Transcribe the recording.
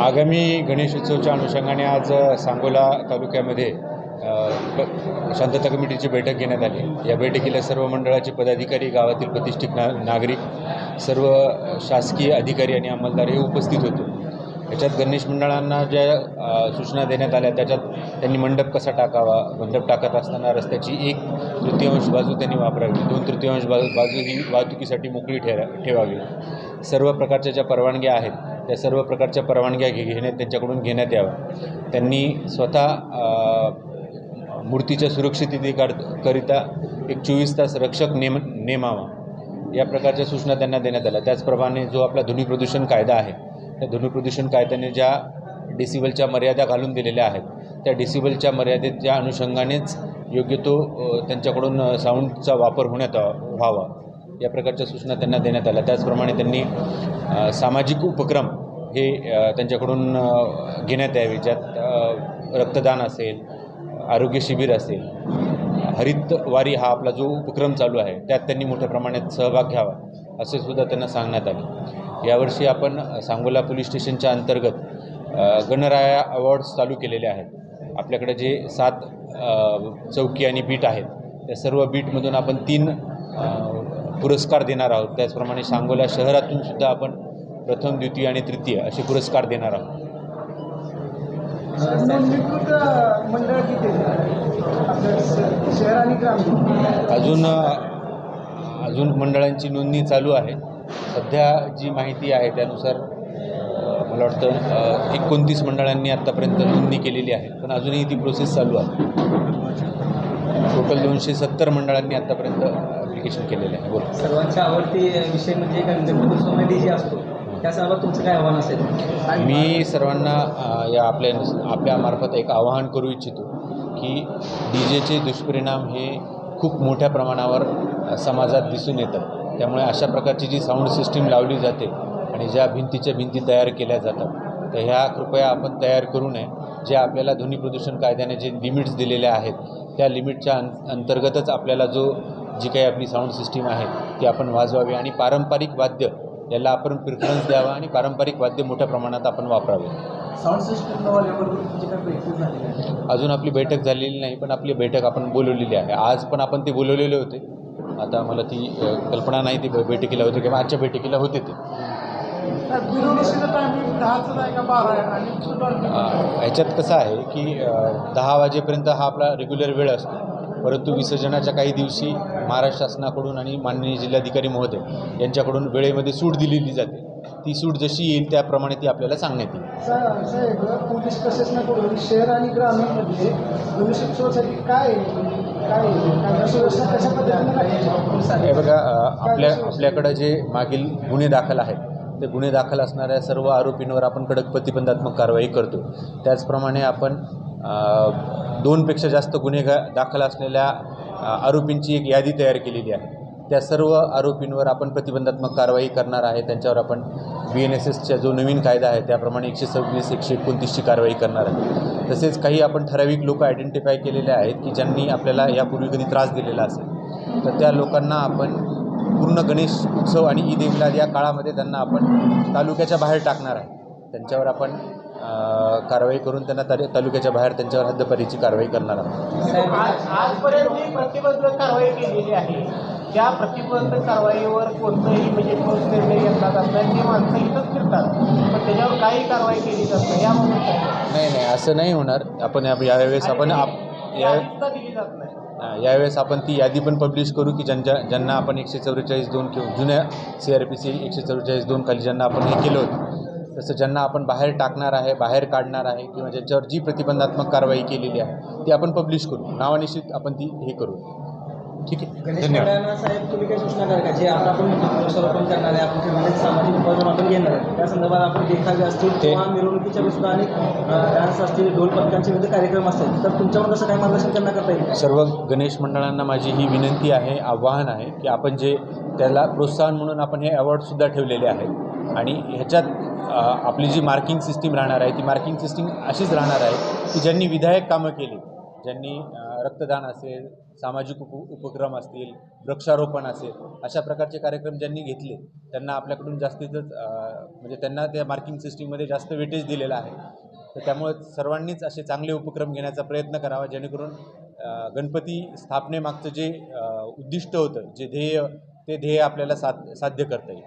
आगामी गणेशोत्सवच्या अनुषंगाने आज सांगोला तालुक्यामध्ये शांतता कमिटीची बैठक घेण्यात आली. या बैठकीला सर्व मंडळाचे पदाधिकारी गावातील प्रतिष्ठित ना नागरिक सर्व शासकीय अधिकारी आणि अंमलदार हे उपस्थित होते. याच्यात गणेश मंडळांना ज्या सूचना देण्यात आल्या त्याच्यात त्यांनी मंडप कसा टाकावा मंडप टाकत असताना रस्त्याची एक तृतीयांश बाजू त्यांनी वापरावी दोन तृतीयांश बाजू बाजू ही वाहतुकीसाठी मोकळी ठेवा ठेवावी. सर्व प्रकारच्या ज्या परवानग्या आहेत त्या सर्व प्रकारच्या परवानग्या घे घेण्यात त्यांच्याकडून घेण्यात याव्या. त्यांनी स्वतः अ, मूर्तीच्या सुरक्षिततेकरिता एक चोवीस तास रक्षक नेम नेमावा. या प्रकारच्या सूचना त्यांना देण्यात आल्या. त्याचप्रमाणे जो आपला ध्वनी प्रदूषण कायदा आहे त्या ध्वनी प्रदूषण कायद्याने ज्या डेसिबलच्या मर्यादा घालून दिलेल्या आहेत त्या डेसिबलच्या मर्यादेच्या अनुषंगानेच योग्य तो त्यांच्याकडून साऊंडचा वापर होण्यात व्हावा. या प्रकारच्या सूचना त्यांना देण्यात आल्या. त्याचप्रमाणे त्यांनी सामाजिक उपक्रम हे त्यांच्याकडून घेण्यात यावे ज्यात रक्तदान असेल आरोग्य शिबिर असेल. हरितवारी हा आपला जो उपक्रम चालू आहे त्यात त्यांनी मोठ्या प्रमाणात सहभाग घ्यावा असे सुद्धा त्यांना सांगण्यात आले. यावर्षी आपण सांगोला पोलीस स्टेशनच्या अंतर्गत गणराया अवॉर्ड्स चालू केलेले आहेत. आपल्याकडे जे सात चौकी आणि बीट आहेत त्या सर्व बीटमधून आपण तीन पुरस्कार देणार आहोत. त्याचप्रमाणे सांगोला शहरातून सुद्धा आपण प्रथम द्वितीय आणि तृतीय असे पुरस्कार देणार आहोत. अजून अजून मंडळांची नोंदणी चालू आहे. सध्या जी माहिती आहे त्यानुसार मला वाटतं एकोणतीस मंडळांनी आत्तापर्यंत नोंदणी केलेली आहे. पण अजूनही ती प्रोसेस चालू आहे. टोटल दोनशे सत्तर मंडळांनी आत्तापर्यंत ॲप्लिकेशन केलेलं आहे. बोल. सर्वांचा आवडती विषय म्हणजे गणपती डी जे असतो त्या सर्वात तुमचं काय आव्हान असेल? मी सर्वांना या आपल्या आपल्या मार्फत एक आवाहन करू इच्छितो की डी जेचे दुष्परिणाम हे खूप मोठ्या प्रमाणावर समाजात दिसून येतात. त्यामुळे अशा प्रकारची जी साऊंड सिस्टीम लावली जाते आणि ज्या भिंतीच्या भिंती तयार केल्या जातात तर ह्या कृपया आपण तयार करू नये. जे आपल्याला ध्वनी प्रदूषण कायद्याने जे लिमिट्स दिलेल्या आहेत त्या लिमिटच्या अं अंतर्गतच आपल्याला जो जी काही आपली साऊंड सिस्टीम आहे ती आपण वाजवावी आणि पारंपरिक वाद्य याला आपण प्रिफरन्स द्यावा आणि पारंपरिक वाद्य मोठ्या प्रमाणात आपण वापरावे. साऊंड सिस्टम अजून आपली बैठक झालेली नाही पण आपली बैठक आपण बोलवलेली आहे. आज पण आपण ते बोलवलेले होते. आता मला ती कल्पना नाही ती बैठकीला होते किंवा आजच्या बैठकीला होते ते. ह्याच्यात कसं आहे की दहा वाजेपर्यंत हा आपला रेग्युलर वेळ असतो. परंतु विसर्जनाच्या काही दिवशी महाराष्ट्र शासनाकडून आणि माननीय जिल्हाधिकारी महोदय यांच्याकडून वेळेमध्ये सूट दिलेली जाते. ती सूट जशी येईल त्याप्रमाणे ती आपल्याला सांगण्यात येईल. पोलीस प्रशासनाकडून शहर आणि ग्रामीणमध्ये गणेशोत्सवासाठी काय? हे बघा आपल्या आपल्याकडं जे मागील गुन्हे दाखल आहेत ते गुन्हे दाखल असणाऱ्या सर्व आरोपींवर आपण कडक प्रतिबंधात्मक कारवाई करतो. त्याचप्रमाणे आपण दोनपेक्षा जास्त गुन्हेगा दाखल असलेल्या आरोपींची एक यादी तयार केलेली आहे. त्या सर्व आरोपींवर आपण प्रतिबंधात्मक कारवाई करणार आहे. त्यांच्यावर आपण बी एन एस एसचा जो नवीन कायदा आहे त्याप्रमाणे एकशे सव्वीस एकशे एकोणतीसची कारवाई करणार आहे. तसेच काही आपण ठराविक लोक आयडेंटिफाय केलेले आहेत की ज्यांनी आपल्याला यापूर्वी कधी त्रास दिलेला असेल. तर त्या लोकांना आपण पूर्ण गणेश उत्सव आणि ईद ए मिलाद या काळामध्ये त्यांना आपण तालुक्याच्या बाहेर टाकणार आहे. त्यांच्यावर आपण कारवाई करून त्यांना तालु तालुक्याच्या बाहेर त्यांच्यावर हद्दपारीची कारवाई करणार आहोत. आज आजपर्यंत जी प्रतिबंधक कारवाई केलेली आहे त्या प्रतिबंधक कारवाईवर कोणतंही म्हणजे ठोस निर्णय घेतला जात नाही. ते माणसं इथंच फिरतात. पण त्याच्यावर काही कारवाई केली जात नाही. याबाबत? नाही नाही असं नाही होणार. आपण यावेळेस आपण आप या दिली जात नाही. यावेळेस आपण ती यादी पण पब्लिश करू की ज्यांच्या ज्यांना आपण एकशे चव्वेचाळीस दोन किंवा जुन्या सी आर पी सी एकशे चव्वेचाळीस दोन खाली ज्यांना आपण हे केलं होतं जसं ज्यांना आपण बाहेर टाकणार आहे बाहेर काढणार आहे किंवा ज्यांच्यावर जी प्रतिबंधात्मक कारवाई केलेली आहे ती आपण पब्लिश करू. नावानिश्चित आपण ती हे करू. ठीक आहे. गणेश धन्यवाद. साहेब तुम्ही काही सूचना करा का? जे आता आपण वृक्षारोपण करणार आहे आपण ठरवलेले सामाजिक उपक्रम आपण घेणार आहे. त्या संदर्भात आपण देखावे असतील ते- किंवा मिरवणुकीच्या सुद्धा आणि डान्स असतील ढोल पथकांचे विविध कार्यक्रम असतील तर तुमच्यावर कसं काय मार्गदर्शन करण्यात करता येईल सर्व गणेश मंडळांना माझी ही विनंती आहे आव्हान आहे की आपण जे त्याला प्रोत्साहन म्हणून आपण हे अवॉर्डसुद्धा ठेवलेले आहेत. आणि ह्याच्यात आपली जी मार्किंग सिस्टीम राहणार आहे ती मार्किंग सिस्टीम अशीच राहणार आहे की ज्यांनी विधायक कामं केली ज्यांनी रक्तदान असेल सामाजिक उप उपक्रम असतील वृक्षारोपण असेल अशा प्रकारचे कार्यक्रम ज्यांनी घेतले त्यांना आपल्याकडून जास्तीतच म्हणजे त्यांना त्या मार्किंग सिस्टीममध्ये जास्त वेटेज दिलेलं आहे. तर त्यामुळे सर्वांनीच असे चांगले उपक्रम घेण्याचा प्रयत्न करावा जेणेकरून गणपती स्थापनेमागचं जे उद्दिष्ट होतं जे ध्येय ते ध्येय आपल्याला साध साध्य करता येईल.